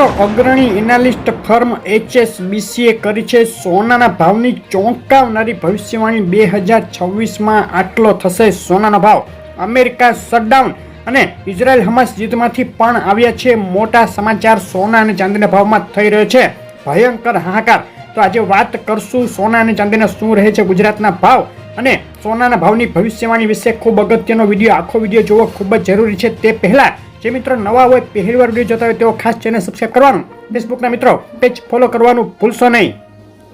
મિત્રો, અગ્રણી analyst firm એચએસબીસીએ કરી છે, સોનાના ભાવની ચોંકાવનારી ભવિષ્યવાણી બે હજાર છવ્વીસમાં આટલો થશે સોનાનો ભાવ. અમેરિકા શટડાઉન અને ઇઝરાયલ હમાસ યુદ્ધમાંથી પણ આવ્યા છે, મોટા સમાચાર સોના અને ચાંદીના ભાવમાં થઈ રહ્યો છે. ભયંકર હાહાકાર. તો આજે વાત કરશું સોના અને ચાંદીના શું રહે છે ગુજરાતના ભાવ અને સોનાના ભાવની ભવિષ્યવાણી વિશે. ખૂબ અગત્યનો વીડિયો, આખો વીડિયો જોવો ખૂબ જ જરૂરી છે. તે પહેલા જે મિત્રો નવા હોય, પહેલી વાર વીડિયો જોતા હોય, તેઓ ખાસ ચેનલ સબસ્ક્રાઈબ કરવાનું. ફેસબુકના મિત્રો પેજ ફોલો કરવાનું ભૂલશો નહીં.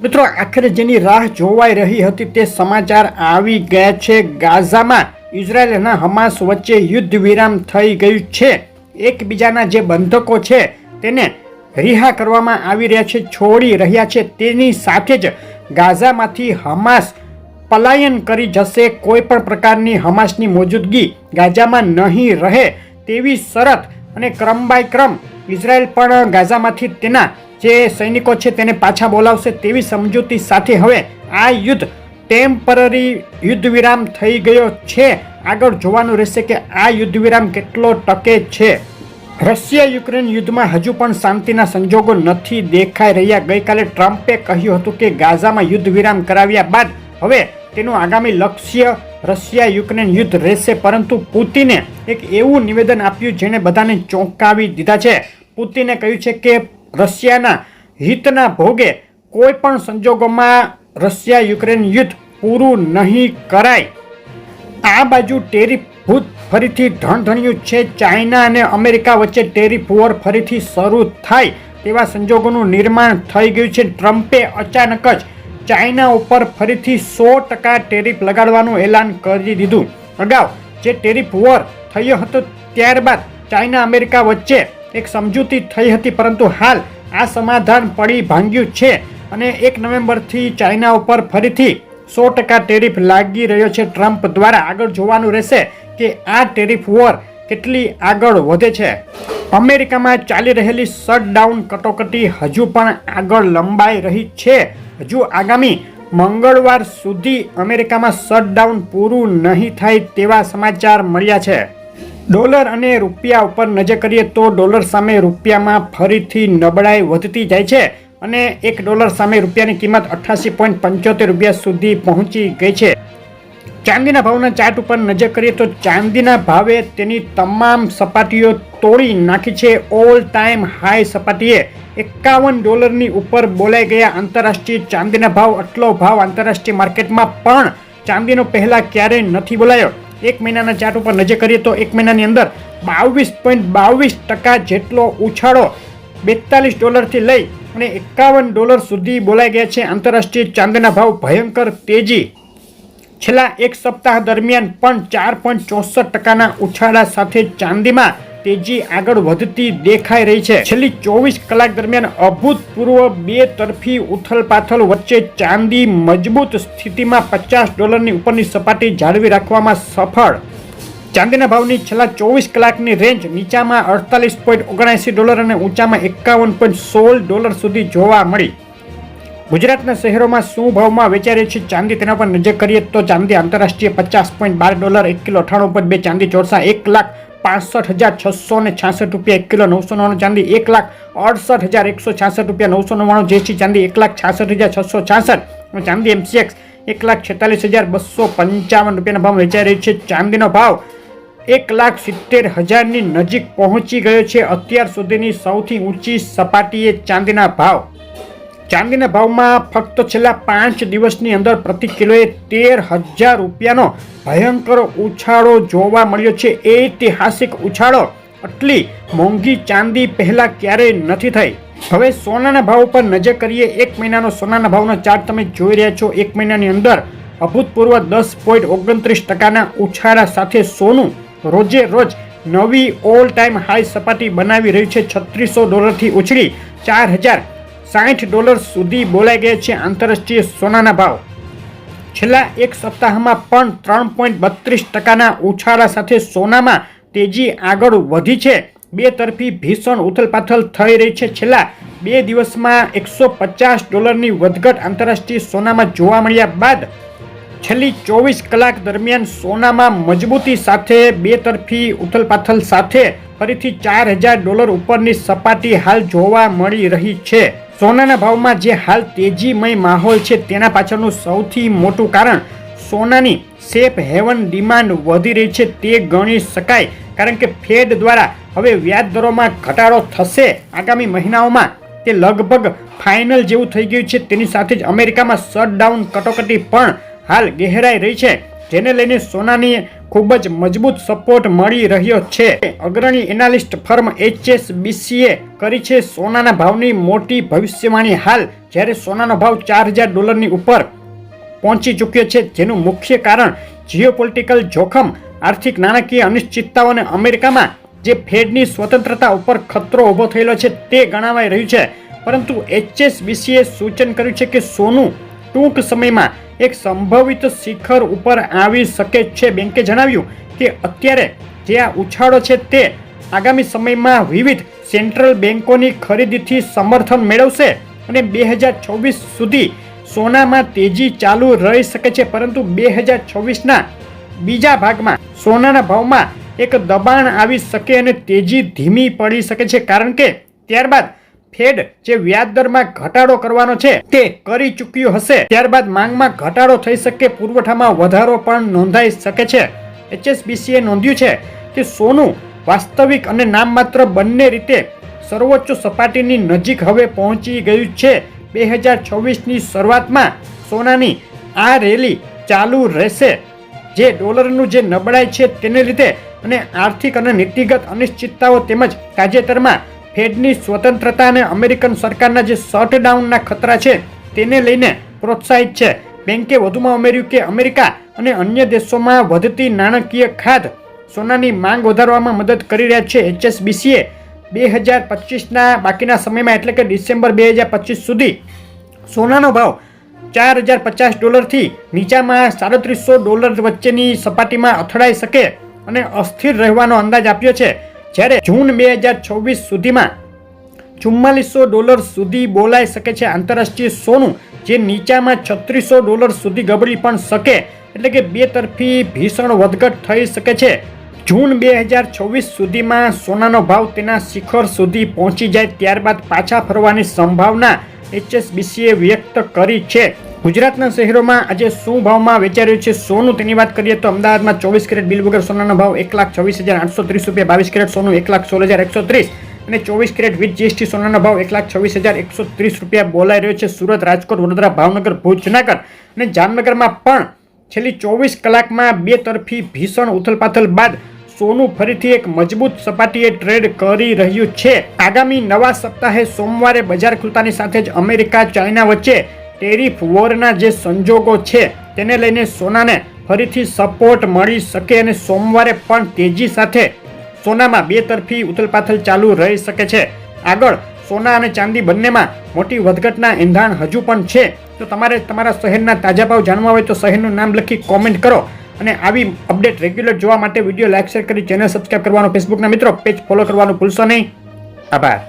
મિત્રો, આખરે જેની રાહ જોવાઈ રહી હતી તે સમાચાર આવી ગયા છે. ગાઝામાં ઇઝરાયલ હમાસ વચ્ચે યુદ્ધ વિરામ થઈ ગયું છે. એકબીજાના જે બંધકો છે, તેને રિહા કરવામાં આવી રહ્યા છે, છોડી રહ્યા છે. તેની સાથે જ ગાઝામાંથી હમાસ પલાયન કરી જશે. કોઈ પણ પ્રકારની હમાસની મોજૂદગી ગાઝામાં નહીં રહે. તેવી શરત અને ક્રમ બાય ક્રમ ઇઝરાયલ પણ ગાઝામાંથી તેના જે સૈનિકો છે તેને પાછા બોલાવશે તેવી સમજૂતી સાથે હવે આ યુદ્ધ ટેમ્પરરી યુદ્ધ વિરામ થઈ ગયો છે. આગળ જોવાનું રહેશે કે આ યુદ્ધ વિરામ કેટલો ટકે છે. રશિયા યુક્રેન યુદ્ધમાં હજુ પણ શાંતિના સંજોગો નથી દેખાઈ રહ્યા. ગઈકાલે ટ્રમ્પે કહ્યું હતું કે ગાઝામાં યુદ્ધ વિરામ કરાવ્યા બાદ હવે તેનું આગામી લક્ષ્ય રશિયા યુક્રેન યુદ્ધ રહેશે, પરંતુ પુતિને એક એવું નિવેદન આપ્યું જેણે બધાને ચોંકાવી દીધા છે. પુતિને કહ્યું છે કે રશિયાના હિતના ભોગે કોઈ પણ સંજોગોમાં રશિયા યુક્રેન યુદ્ધ પૂરું નહીં કરાય. આ બાજુ ટેરિફ ભૂત ફરીથી ધણધણ્યું છે. ચાઇના અને અમેરિકા વચ્ચે ટેરિફ વોર ફરીથી શરૂ થાય તેવા સંજોગોનું નિર્માણ થઈ ગયું છે. ટ્રમ્પે અચાનક જ ચાઇના ઉપર ફરીથી સો ટકા ટેરિફ લગાડવાનું એલાન કરી દીધું. અગાઉ જે ટેરિફ વોર થયો હતો ત્યારબાદ ચાઇના અમેરિકા વચ્ચે એક સમજૂતી થઈ હતી, પરંતુ હાલ આ સમાધાન પડી ભાંગ્યું છે અને એક નવેમ્બરથી ચાઇના ઉપર ફરીથી સો ટકા ટેરિફ લાગી રહ્યો છે. ટ્રમ્પ દ્વારા આગળ જોવાનું રહેશે કે આ ટેરિફ વોર કેટલી આગળ વધે છે. અમેરિકામાં ચાલી રહેલી શટડાઉન કટોકટી હજુ પણ આગળ લંબાઈ રહી છે. હજુ આગામી મંગળવાર સુધી અમેરિકામાં શટડાઉન પૂરું નહીં થાય તેવા સમાચાર મળ્યા છે. ડોલર અને રૂપિયા ઉપર નજર કરીએ તો ડોલર સામે રૂપિયામાં ફરીથી નબળાઈ વધતી જાય છે અને એક ડોલર સામે રૂપિયાની કિંમત અઠ્યાસી પોઈન્ટ પંચોતેર રૂપિયા સુધી પહોંચી ગઈ છે. ચાંદીના ભાવના ચાર્ટ ઉપર નજર કરીએ તો ચાંદીના ભાવે તેની તમામ સપાટીઓ તોડી નાખી છે. ઓલ ટાઈમ હાઈ સપાટીએ એકાવન ડોલરની ઉપર બોલાઈ ગયા આંતરરાષ્ટ્રીય ચાંદીના ભાવ. આટલો ભાવ આંતરરાષ્ટ્રીય માર્કેટમાં પણ ચાંદીનો પહેલાં ક્યારેય નથી બોલાયો. એક મહિનાના ચાર્ટ ઉપર નજર કરીએ તો એક મહિનાની અંદર બાવીસ પોઈન્ટ બાવીસ ટકા જેટલો ઉછાળો બેતાલીસ ડોલરથી લઈ અને એકાવન ડોલર સુધી બોલાઈ ગયા છે. આંતરરાષ્ટ્રીય ચાંદીના ભાવ ભયંકર તેજી છેલ્લા એક સપ્તાહ દરમિયાન પણ ચાર પોઈન્ટ ચોસઠ ટકાના ઉછાળા સાથે ચાંદીમાં તેજી આગળ વધતી દેખાઈ રહી છે. છેલ્લી ચોવીસ કલાક દરમિયાન અભૂતપૂર્વ બે તરફી ઉથલપાથલ વચ્ચે ચાંદી મજબૂત સ્થિતિમાં પચાસ ડોલરની ઉપરની સપાટી જાળવી રાખવામાં સફળ. ચાંદીના ભાવની છેલ્લા ચોવીસ કલાકની રેન્જ નીચામાં અડતાલીસ પોઈન્ટ ઓગણએંસી ડોલર અને ઊંચામાં એકાવન પોઈન્ટ સોળ ડોલર સુધી જોવા મળી. ગુજરાતના શહેરોમાં શું ભાવમાં વેચાઈ રહી છે ચાંદી તેના પર નજર કરીએ તો ચાંદી આંતરરાષ્ટ્રીય પચાસ પોઈન્ટ બાર ડોલર, એક કિલો અઠાણું પોઈન્ટ બે ચાંદી ચોરસા, એક લાખ પાસઠ હજાર છસો ને છાસઠ રૂપિયા, એક કિલો નવસો નવ્વાણું ચાંદી, એક લાખ અડસઠ હજાર એકસો છાસઠ રૂપિયા, નવસો નવ્વાણું જેસી ચાંદી, એક લાખ છાસઠ હજાર છસો છાસઠ ચાંદી એમસીએક્સ, એક લાખ છેતાલીસ હજાર બસો પંચાવન રૂપિયાના ભાવ વેચાઈ રહી છે. ચાંદીનો ભાવ એક લાખ સિત્તેર હજારની નજીક પહોંચી ગયો છે. અત્યાર સુધીની સૌથી ઊંચી સપાટીએ ચાંદીના ભાવ ચાંદીના ભાવમાં ફક્ત છેલ્લા પાંચ દિવસની અંદર પ્રતિ કિલોએ તેર હજાર રૂપિયાનો ભયંકર ઉછાળો જોવા મળ્યો છે. ઐતિહાસિક ઉછાળો. આટલી મોંઘી ચાંદી પહેલાં ક્યારેય નથી થઈ. હવે સોનાના ભાવ પર નજર કરીએ, એક મહિનાનો સોનાના ભાવનો ચાર્ટ તમે જોઈ રહ્યા છો. એક મહિનાની અંદર અભૂતપૂર્વ દસ પોઈન્ટ ઓગણત્રીસ ટકાના ઉછાળા સાથે સોનું રોજે રોજ નવી ઓલ ટાઈમ હાઈ સપાટી બનાવી રહ્યું છે. છત્રીસો ડોલરથી ઉછળી ચાર હજાર સાઠ ડોલર સુધી બોલાઈ ગયા છે આંતરરાષ્ટ્રીય સોનાના ભાવ. છેલ્લા એક સપ્તાહમાં પણ ત્રણ પોઈન્ટ બત્રીસ ટકાના ઉછાળા સાથે સોનામાં તેજી આગળ વધી છે. બે તરફી ભીષણ ઉથલપાથલ થઈ રહી છે. છેલ્લા બે દિવસમાં એકસો પચાસ ડોલરની વધઘટ આંતરરાષ્ટ્રીય સોનામાં જોવા મળ્યા બાદ છેલ્લી ચોવીસ કલાક દરમિયાન સોનામાં મજબૂતી સાથે બે તરફી ઉથલપાથલ સાથે ફરીથી ચાર હજાર ડોલર ઉપરની સપાટી હાલ જોવા મળી રહી છે. સોનાના ભાવમાં જે હાલ તેજીમય માહોલ છે તેના પાછળનું સૌથી મોટું કારણ સોનાની સેફ હેવન ડિમાન્ડ વધી રહી છે તે ગણી શકાય. કારણ કે ફેડ દ્વારા હવે વ્યાજ દરોમાં ઘટાડો થશે. આગામી મહિનાઓમાં તે લગભગ ફાઇનલ જેવું થઈ ગયું છે. તેની સાથે જ અમેરિકામાં શટડાઉન કટોકટી પણ હાલ ગહેરાઈ રહી છે. જેને લઈને સોનાની ખૂબ જ મજબૂત સપોર્ટ મળી રહ્યો છે. અગ્રણી એનાલિસ્ટ ફર્મ એચએસબીસીએ કરી છે સોનાના ભાવની મોટી ભવિષ્યવાણી હાલ, જ્યારે સોનાનો ભાવ ચાર હજાર ડોલરની ઉપર પહોંચી ચૂક્યો છે, જેનું મુખ્ય કારણ જીઓપોલિટિકલ જોખમ, આર્થિક નાણાકીય અનિશ્ચિતતાઓ અને અમેરિકામાં જે ફેડની સ્વતંત્રતા ઉપર ખતરો ઊભો થયેલો છે તે ગણાવાઈ રહ્યું છે. પરંતુ એચએસબીસીએ સૂચન કર્યું છે કે સોનું ટૂંક સમયમાં એક સંભવિત શિખર ઉપર આવી શકે છે. બેંકે જણાવ્યું કે અત્યારે જે આ ઉછાળો છે તે આગામી સમયમાં વિવિધ સેન્ટ્રલ બેન્કોની ખરીદીથી સમર્થન મેળવશે અને બે હજાર છવ્વીસ સુધી સોનામાં તેજી ચાલુ રહી શકે છે. પરંતુ બે હજાર છવ્વીસના બીજા ભાગમાં સોનાના ભાવમાં એક દબાણ આવી શકે અને તેજી ધીમી પડી શકે છે. કારણ કે ત્યારબાદ ફેડ જે વ્યાજ દરમાં ઘટાડો કરવાનો છે, તે કરી ચૂક્યું હશે. ત્યારબાદ માંગમાં ઘટાડો થઈ શકે, પુરવઠામાં વધારો પણ નોંધાઈ શકે છે. એચએસબીસીએ નોંધ્યું છે કે સોનું વાસ્તવિક અને નામમાત્ર બંને રીતે સર્વોચ્ચ સપાટીની નજીક હવે પહોંચી ગયું છે. બે હજાર છવ્વીસની શરૂઆતમાં સોનાની આ રેલી ચાલુ રહેશે. જે ડોલરનું જે નબળાઈ છે તેને લીધે અને આર્થિક અને નીતિગત અનિશ્ચિતતાઓ તેમજ તાજેતરમાં ફેડની સ્વતંત્રતા અને અમેરિકન સરકારના જે શટડાઉનના ખતરા છે, તેને લઈને પ્રોત્સાહિત છે. બેન્કે વધુમાં ઉમેર્યું કે અમેરિકા અને અન્ય દેશોમાં વધતી નાણાકીય ખાધ સોનાની માંગ વધારવામાં મદદ કરી રહ્યા છે. એચએસબીસીએ બે હજાર પચીસના બાકીના સમયમાં એટલે કે ડિસેમ્બર બે હજાર પચીસ સુધી સોનાનો ભાવ ચાર હજાર પચાસ ડોલરથી નીચામાં સાડત્રીસો ડોલર વચ્ચેની સપાટીમાં અથડાઈ શકે અને અસ્થિર રહેવાનો અંદાજ આપ્યો છે. જ્યારે જૂન બે હજાર છવ્વીસ સુધીમાં ચુમ્માલીસો ડોલર સુધી બોલાઈ શકે છે આંતરરાષ્ટ્રીય સોનું, જે નીચામાં છત્રીસો ડોલર સુધી ગબડી પણ શકે, એટલે કે બે તરફી ભીષણ વધઘટ થઈ શકે છે. જૂન બે હજાર છવ્વીસ સુધીમાં સોનાનો ભાવ તેના શિખર સુધી પહોંચી જાય ત્યારબાદ પાછા ફરવાની સંભાવના એચએસબીસીએ વ્યક્ત કરી છે. ગુજરાતના શહેરોમાં આજે શું ભાવમાં વેચાઈ રહ્યું છે સોનું? તેની વાત કરીએ તો અમદાવાદમાં ચોવીસ કેરેટ બિલ વગર સોનાનો ભાવ એક લાખ છવ્વીસ હજાર આઠસો ત્રીસ રૂપિયા, બાવીસ કેરેટ સોનું એક લાખ સોળ હજાર એકસો ત્રીસ અને ચોવીસ કેરેટ વિથ જીએસટી સોનાનો ભાવ એક લાખ છવ્વીસ હજાર એકસો ત્રીસ રૂપિયા બોલાઈ રહ્યો છે સુરત, રાજકોટ, વડોદરા, ભાવનગર ભુજ જુનાગઢ અને જામનગરમાં પણ છેલ્લી ચોવીસ કલાકમાં બે તરફી ભીષણ ઉથલપાથલ બાદ સોનું ફરીથી એક મજબૂત સપાટીએ ટ્રેડ કરી રહ્યું છે. આગામી નવા સપ્તાહે સોમવારે બજાર ખુલતાની સાથે જ અમેરિકા, ચાઇના વચ્ચે ટેરિફ વોરના જે સંજોગો છે, તેને લઈને સોનાને ફરીથી સપોર્ટ મળી શકે અને સોમવારે પણ તેજી સાથે સોનામાં બે તરફી ઉથલપાથલ ચાલુ રહી શકે છે. આગળ, સોના અને ચાંદી બંનેમાં મોટી વધઘટના એંધાણ હજુ પણ છે. તો તમારે તમારા શહેરના તાજા ભાવ જાણવા હોય તો શહેરનું નામ લખી કોમેન્ટ કરો અને આવી અપડેટ રેગ્યુલર જોવા માટે વીડિયો લાઇક શેર કરી ચેનલ સબસ્ક્રાઈબ કરવાનો ફેસબુકના મિત્રો પેજ ફોલો કરવાનું ભૂલશો નહીં. આભાર.